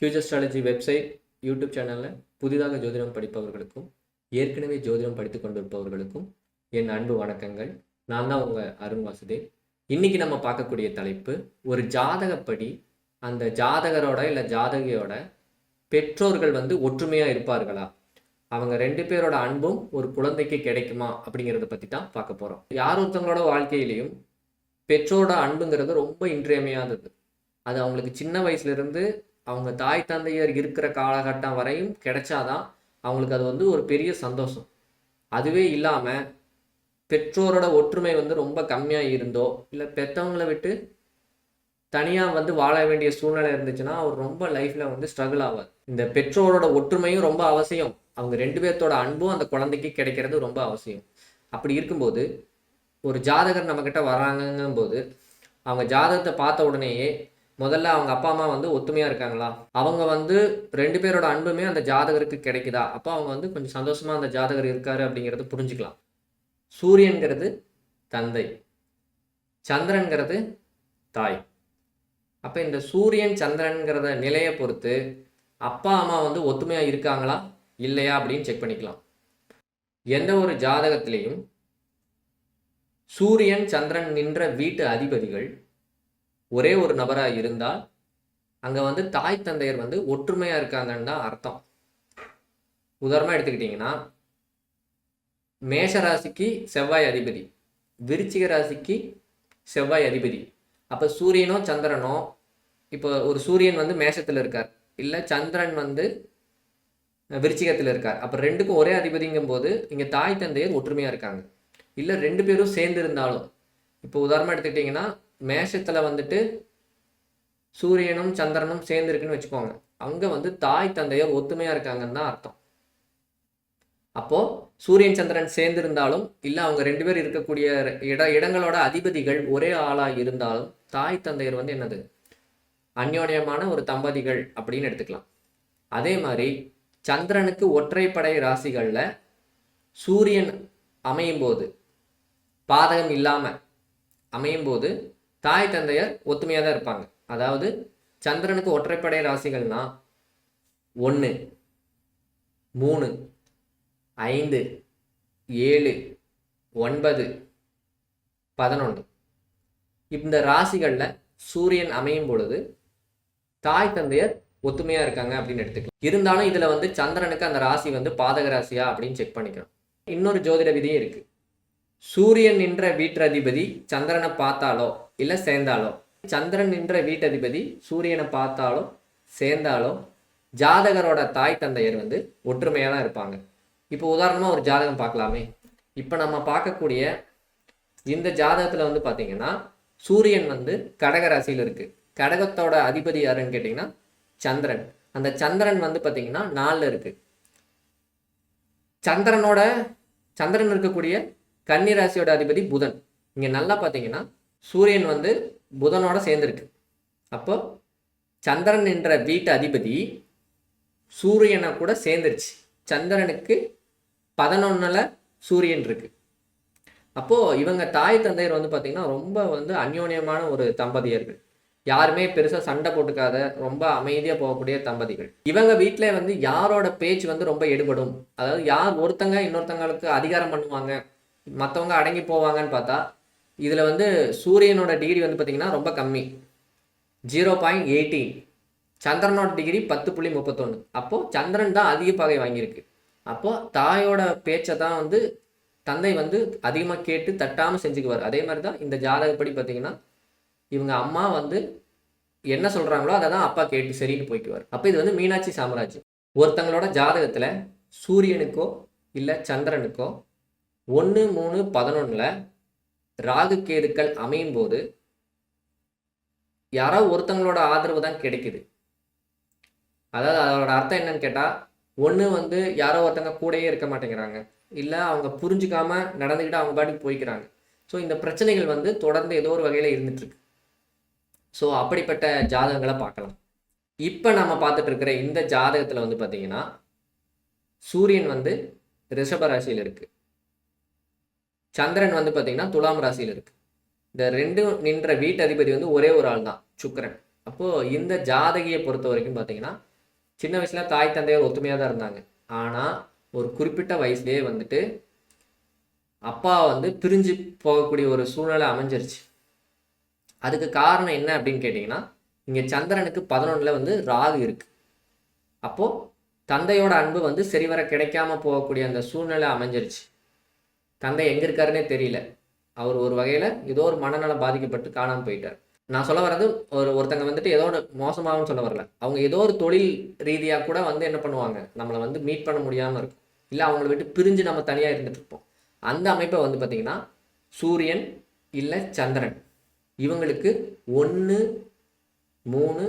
Future ஸ்ட்ராலஜி website YouTube சேனலில் புதிதாக ஜோதிடம் படிப்பவர்களுக்கும் ஏற்கனவே ஜோதிடம் படித்து கொண்டிருப்பவர்களுக்கும் என் அன்பு வணக்கங்கள். நான் தான் உங்கள் அருண் வாசுதேவ். இன்னைக்கு நம்ம பார்க்கக்கூடிய தலைப்பு ஒரு ஜாதகப்படி அந்த ஜாதகரோட இல்லை ஜாதகியோட பெற்றோர்கள் வந்து ஒற்றுமையாக இருப்பார்களா? அவங்க ரெண்டு பேரோட அன்பும் ஒரு குழந்தைக்கு கிடைக்குமா அப்படிங்கிறத பற்றி தான் பார்க்க போகிறோம் யார் ஒருத்தவங்களோட வாழ்க்கையிலையும் பெற்றோரோட அன்புங்கிறது ரொம்ப இன்றியமையாதது. அது அவங்களுக்கு சின்ன வயசுலேருந்து அவங்க தாய் தந்தையர் இருக்கிற காலகட்டம் வரையும் கிடைச்சாதான் அவங்களுக்கு அது வந்து ஒரு பெரிய சந்தோஷம். அதுவே இல்லாமல் பெற்றோரோட ஒற்றுமை வந்து ரொம்ப கம்மியாக இருந்தோ இல்லை பெற்றவங்கள விட்டு தனியாக வந்து வாழ வேண்டிய சூழ்நிலை இருந்துச்சுன்னா அவர் ரொம்ப லைஃப்பில் வந்து ஸ்ட்ரகிள் ஆவார். இந்த பெற்றோரோட ஒற்றுமையும் ரொம்ப அவசியம். அவங்க ரெண்டு பேர்த்தோட அன்பும் அந்த குழந்தைக்கு கிடைக்கிறது ரொம்ப அவசியம். அப்படி இருக்கும்போது ஒரு ஜாதகர் நம்மக்கிட்ட வராங்கங்கும் போது அவங்க ஜாதகத்தை பார்த்த உடனேயே முதல்ல அவங்க அப்பா அம்மா வந்து ஒத்துமையாக இருக்காங்களா? அவங்க வந்து ரெண்டு பேரோட அன்புமே அந்த ஜாதகருக்கு கிடைக்குதா? அப்போ அவங்க வந்து கொஞ்சம் சந்தோஷமாக அந்த ஜாதகர் இருக்காரு அப்படிங்கிறத புரிஞ்சுக்கலாம். சூரியன்கிறது தந்தை சந்திரன்கிறது தாய். அப்போ இந்த சூரியன் சந்திரன்கிறத நிலையை பொறுத்து அப்பா அம்மா வந்து ஒத்துமையாக இருக்காங்களா? இல்லையா அப்படின்னு செக் பண்ணிக்கலாம். எந்த ஒரு ஜாதகத்திலையும் சூரியன் சந்திரன் நின்ற வீட்டு அதிபதிகள் ஒரே ஒரு நபராக இருந்தால் அங்கே வந்து தாய் தந்தையர் வந்து ஒற்றுமையாக இருக்காங்கன்னு தான் அர்த்தம். உதாரணமாக எடுத்துக்கிட்டிங்கன்னா மேஷ ராசிக்கு செவ்வாய் அதிபதி விருச்சிக ராசிக்கு செவ்வாய் அதிபதி. அப்போ சூரியனோ சந்திரனோ இப்போ ஒரு சூரியன் வந்து மேஷத்தில் இருக்கார். இல்லை சந்திரன் வந்து விருச்சிகத்தில் இருக்கார். அப்போ ரெண்டுக்கும் ஒரே அதிபதிங்கும் போது இங்கே தாய் தந்தையர் ஒற்றுமையாக இருக்காங்க. இல்லை ரெண்டு பேரும் சேர்ந்து இருந்தாலும் இப்போ உதாரணமாக எடுத்துக்கிட்டிங்கன்னா மேஷத்தில் வந்துட்டு சூரியனும் சந்திரனும் சேர்ந்துருக்குன்னு வச்சுக்கோங்க. அங்கே வந்து தாய் தந்தையர் ஒத்துமையாக இருக்காங்கன்னு தான் அர்த்தம். அப்போது சூரியன் சந்திரன் சேர்ந்திருந்தாலும் இல்லை அவங்க ரெண்டு பேர் இருக்கக்கூடிய இட இடங்களோட அதிபதிகள் ஒரே ஆளாக இருந்தாலும் தாய் தந்தையர் வந்து என்னது? அந்யோன்யமான ஒரு தம்பதிகள் அப்படின்னு எடுத்துக்கலாம். அதே மாதிரி சந்திரனுக்கு ஒற்றைப்படை ராசிகளில் சூரியன் அமையும் போது பாதகம் இல்லாமல் அமையும் போது தாய் தந்தையர் ஒத்துமையாக தான் இருப்பாங்க. அதாவது சந்திரனுக்கு ஒற்றைப்படை ராசிகள்னா ஒன்று மூணு ஐந்து ஏழு ஒன்பது பதினொன்று. இந்த ராசிகளில் சூரியன் அமையும் பொழுது தாய் தந்தையர் ஒத்துமையாக இருக்காங்க அப்படின்னு எடுத்துக்கலாம். இருந்தாலும் இதில் வந்து சந்திரனுக்கு அந்த ராசி வந்து பாதக ராசியா அப்படின்னு செக் பண்ணிக்கணும் இன்னொரு ஜோதிட விதியும் இருக்குது சூரியன் நின்ற வீட்டதிபதி சந்திரனை பார்த்தாலோ இல்லை சேர்ந்தாலோ? சந்திரன் நின்ற வீட்டதிபதி சூரியனை பார்த்தாலோ சேர்ந்தாலோ ஜாதகரோட தாய் தந்தையர் வந்து ஒற்றுமையாக தான் இருப்பாங்க. இப்போ உதாரணமாக ஒரு ஜாதகம் பார்க்கலாமே. இப்போ நம்ம பார்க்கக்கூடிய இந்த ஜாதகத்தில் வந்து பார்த்தீங்கன்னா சூரியன் வந்து கடக ராசியில் இருக்குது கடகத்தோட அதிபதி யாருன்னு கேட்டிங்கன்னா சந்திரன். அந்த சந்திரன் வந்து பார்த்தீங்கன்னா நாலில் இருக்குது சந்திரனோட சந்திரன் இருக்கக்கூடிய கன்னி ராசியோட அதிபதி புதன். இங்கே நல்லா பார்த்தீங்கன்னா சூரியன் வந்து புதனோட சேர்ந்துருக்கு. அப்போ சந்திரன் என்ற வீட்டு அதிபதி சூரியனை கூட சேர்ந்துருச்சு. சந்திரனுக்கு பதினொன்னில் சூரியன் இருக்கு. அப்போது இவங்க தாய் தந்தையர் வந்து பார்த்திங்கன்னா ரொம்ப வந்து அந்யோன்யமான ஒரு தம்பதியர்கள். யாருமே பெருசாக சண்டை போட்டுக்காத ரொம்ப அமைதியாக போகக்கூடிய தம்பதிகள். இவங்க வீட்டில் வந்து யாரோட பேச்சு வந்து ரொம்ப எடுபடும். அதாவது யார் ஒருத்தங்க இன்னொருத்தங்களுக்கு அதிகாரம் பண்ணுவாங்க மற்றவங்க அடங்கி போவாங்கன்னு பார்த்தா இதில் வந்து சூரியனோட டிகிரி வந்து பார்த்திங்கன்னா ரொம்ப கம்மி. Zero point eighteen. சந்திரனோட டிகிரி பத்து புள்ளி முப்பத்தொன்று அப்போது சந்திரன் தான் அதிக பகை வாங்கியிருக்கு. அப்போது தாயோட பேச்சை தான் வந்து தந்தை வந்து அதிகமாக கேட்டு தட்டாமல் செஞ்சுக்குவார். அதே மாதிரி தான் இந்த ஜாதகப்படி பார்த்தீங்கன்னா இவங்க அம்மா வந்து என்ன சொல்கிறாங்களோ அதை தான் அப்பா கேட்டு சரின்னு போய்க்குவார். அப்போ இது வந்து மீனாட்சி சாம்ராஜ்யம். ஒருத்தங்களோட ஜாதகத்தில் சூரியனுக்கோ இல்லை சந்திரனுக்கோ ஒன்று மூணு பதினொன்றில் ராகு கேதுக்கள் அமையும் போது யாரோ ஒருத்தங்களோட ஆதரவு தான் கிடைக்குது. அதாவது அதோட அர்த்தம் என்னன்னு கேட்டால் ஒன்று வந்து யாரோ ஒருத்தங்க கூடயே இருக்க மாட்டேங்கிறாங்க. இல்லை அவங்க புரிஞ்சுக்காம நடந்துக்கிட்டு அவங்க பாட்டுக்கு போய்க்கிறாங்க. ஸோ இந்த பிரச்சனைகள் வந்து தொடர்ந்து ஏதோ ஒரு வகையில் இருந்துட்டுருக்கு. ஸோ அப்படிப்பட்ட ஜாதகங்களை பார்க்கலாம். இப்போ நம்ம பார்த்துட்டு இருக்கிற இந்த ஜாதகத்தில் வந்து பார்த்திங்கன்னா சூரியன் வந்து ரிஷப ராசியில் இருக்குது சந்திரன் வந்து பார்த்தீங்கன்னா துலாம் ராசியில் இருக்குது இந்த ரெண்டும் நின்ற வீட்டதிபதி வந்து ஒரே ஒரு ஆள் தான் சுக்கரன். அப்போது இந்த ஜாதகியை பொறுத்த வரைக்கும் பார்த்தீங்கன்னா சின்ன வயசுல தாய் தந்தையர் ஒத்துமையாக தான் இருந்தாங்க. ஆனால் ஒரு குறிப்பிட்ட வயசுலேயே வந்துட்டு அப்பா வந்து பிரிஞ்சு போகக்கூடிய ஒரு சூழ்நிலை அமைஞ்சிருச்சு. அதுக்கு காரணம் என்ன அப்படின்னு கேட்டிங்கன்னா இங்கே சந்திரனுக்கு பதினொன்றில் வந்து ராகு இருக்குது அப்போது தந்தையோட அன்பு வந்து சரிவர கிடைக்காம போகக்கூடிய அந்த சூழ்நிலை அமைஞ்சிருச்சு. தந்தை எங்கே இருக்காருன்னே தெரியல. அவர் ஒரு வகையில் ஏதோ ஒரு மனநலம் பாதிக்கப்பட்டு காணாமல் போயிட்டார். நான் சொல்ல வர்றது ஒரு ஒருத்தங்க வந்துட்டு ஏதோ ஒரு மோசமாகவும் சொல்ல வரல. அவங்க ஏதோ ஒரு தொழில் ரீதியாக கூட வந்து என்ன பண்ணுவாங்க? நம்மளை வந்து மீட் பண்ண முடியாமல் இருக்கும். இல்லை அவங்கள விட்டு பிரிஞ்சு நம்ம தனியாக இருந்துட்டு இருப்போம். அந்த அமைப்பை வந்து பார்த்திங்கன்னா சூரியன் இல்லை சந்திரன். இவங்களுக்கு ஒன்று மூணு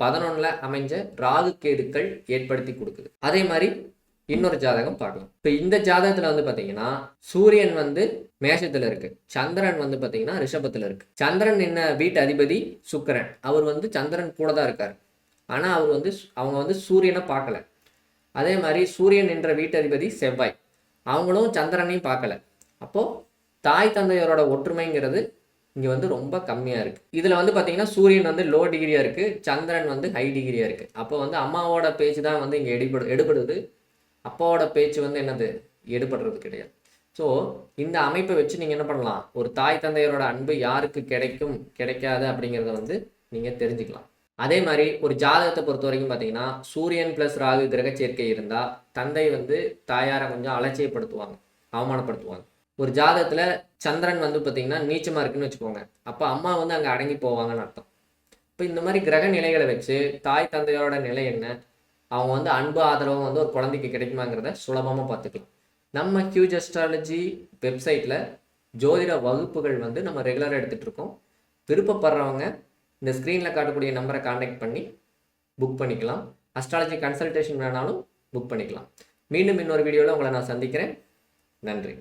பதினொன்றில் அமைஞ்ச ராகு கேதுக்கள் ஏற்படுத்தி கொடுக்குது. அதே மாதிரி இன்னொரு ஜாதகம் பார்க்கலாம். இப்போ இந்த ஜாதகத்தில் வந்து பார்த்தீங்கன்னா சூரியன் வந்து மேஷத்தில் இருக்கு. சந்திரன் வந்து பார்த்தீங்கன்னா ரிஷபத்தில் இருக்கு. சந்திரன் என்ன வீட்டு அதிபதி சுக்கரன். அவர் வந்து சந்திரன் கூட தான் இருக்கார். ஆனால் அவர் வந்து அவங்க வந்து சூரியனை பார்க்கல. அதே மாதிரி சூரியன் என்ற வீட்டு அதிபதி செவ்வாய். அவங்களும் சந்திரனையும் பார்க்கல. அப்போது தாய் தந்தையரோட ஒற்றுமைங்கிறது இங்கே வந்து ரொம்ப கம்மியாக இருக்குது இதில் வந்து பார்த்தீங்கன்னா சூரியன் வந்து லோ டிகிரியாக இருக்குது சந்திரன் வந்து ஹை டிகிரியாக இருக்குது அப்போ வந்து அம்மாவோட பேச்சு தான் வந்து இங்கே எடுபடு எடுபடுது. அப்பாவோட பேச்சு வந்து என்னது? எடுபடுறது கிடையாது. ஸோ இந்த அமைப்பை வச்சு நீங்கள் என்ன பண்ணலாம்? ஒரு தாய் தந்தையரோட அன்பு யாருக்கு கிடைக்கும் கிடைக்காது அப்படிங்கிறத வந்து நீங்கள் தெரிஞ்சுக்கலாம். அதே மாதிரி ஒரு ஜாதகத்தை பொறுத்த வரைக்கும் பார்த்தீங்கன்னா சூரியன் ப்ளஸ் ராகு கிரக சேர்க்கை இருந்தால் தந்தை வந்து தாயாரை கொஞ்சம் அலட்சியப்படுத்துவாங்க அவமானப்படுத்துவாங்க. ஒரு ஜாதகத்தில் சந்திரன் வந்து பார்த்தீங்கன்னா நீச்சமாக இருக்குன்னு வச்சுக்கோங்க. அப்போ அம்மா வந்து அங்கே அடங்கி போவாங்கன்னு அர்த்தம். இப்போ இந்த மாதிரி கிரக நிலைகளை வச்சு தாய் தந்தையோட நிலை என்ன? அவங்க வந்து அன்பு ஆதரவும் வந்து ஒரு குழந்தைக்கு கிடைக்குமாங்கிறத சுலபமாக பார்த்துக்கலாம். நம்ம ஹியூஜ் அஸ்ட்ராலஜி வெப்சைட்டில் ஜோதிட வகுப்புகள் வந்து நம்ம ரெகுலராக எடுத்துகிட்டு இருக்கோம். விருப்பப்படுறவங்க இந்த ஸ்க்ரீனில் காட்டக்கூடிய நம்பரை காண்டாக்ட் பண்ணி புக் பண்ணிக்கலாம். அஸ்ட்ராலஜி கன்சல்டேஷன் வேணாலும் புக் பண்ணிக்கலாம். மீண்டும் இன்னொரு வீடியோவில் உங்களை நான் சந்திக்கிறேன். நன்றி.